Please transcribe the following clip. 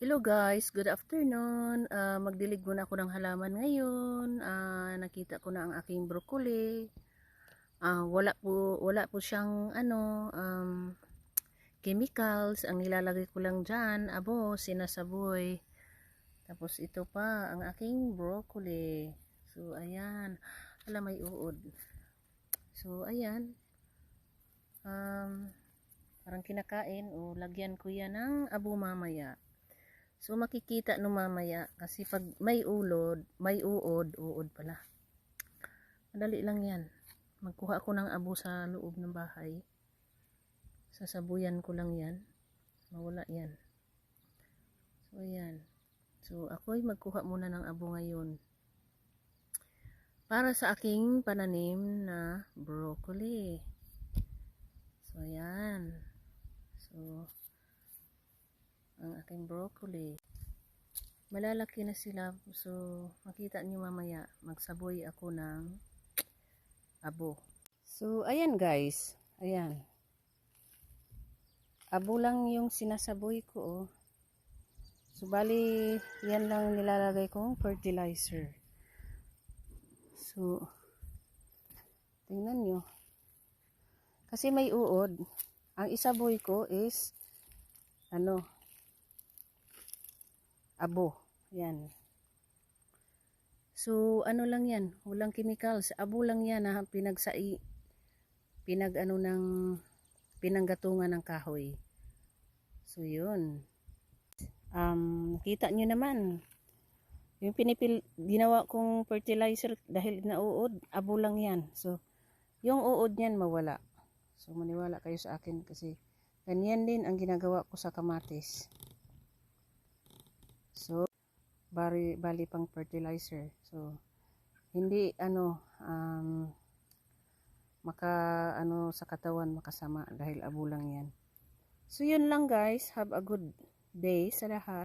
Hello guys, good afternoon. Ah, magdilig muna ako ng halaman ngayon. Ah, nakita ko na ang aking broccoli. Ah, wala po wala po siyang ano um, chemicals. Ang nilalagay ko lang diyan, abo, sinasaboy. Tapos ito pa ang aking broccoli. So ayan, ala may uod. So ayan. Um, parang kinakain o lagyan ko yan ng abo mamaya. So makikita no mamaya kasi pag may ulod, may uod, uod pala. Madali lang 'yan. Magkuha ako ng abo sa loob ng bahay. Sasabuyan ko lang 'yan. Mawala 'yan. So ayan. So ako'y magkuha muna ng abo ngayon. Para sa aking pananim na broccoli. So ayan. So ang aking broccoli. Malalaki na sila. So, makita nyo mamaya, magsaboy ako ng abo. So, ayan guys. Ayan. Abo lang yung sinasaboy ko, oh. So, bali, yan lang nilalagay kong fertilizer. So, tingnan nyo. Kasi may uod. Ang isaboy ko is, ano, abo. Yan. So, ano lang yan? Walang chemicals. Abo lang yan na pinagsai, pinag ano ng, pinanggatungan ng kahoy. So, yun. Um, nakita nyo naman. Yung pinipil, ginawa kong fertilizer dahil nauod, abo lang yan. So, yung uod niyan mawala. So, maniwala kayo sa akin kasi ganyan din ang ginagawa ko sa kamatis. So, bali, bali pang fertilizer. So, hindi ano, um, maka, ano, sa katawan makasama dahil abo lang yan. So, yun lang guys. Have a good day sa lahat.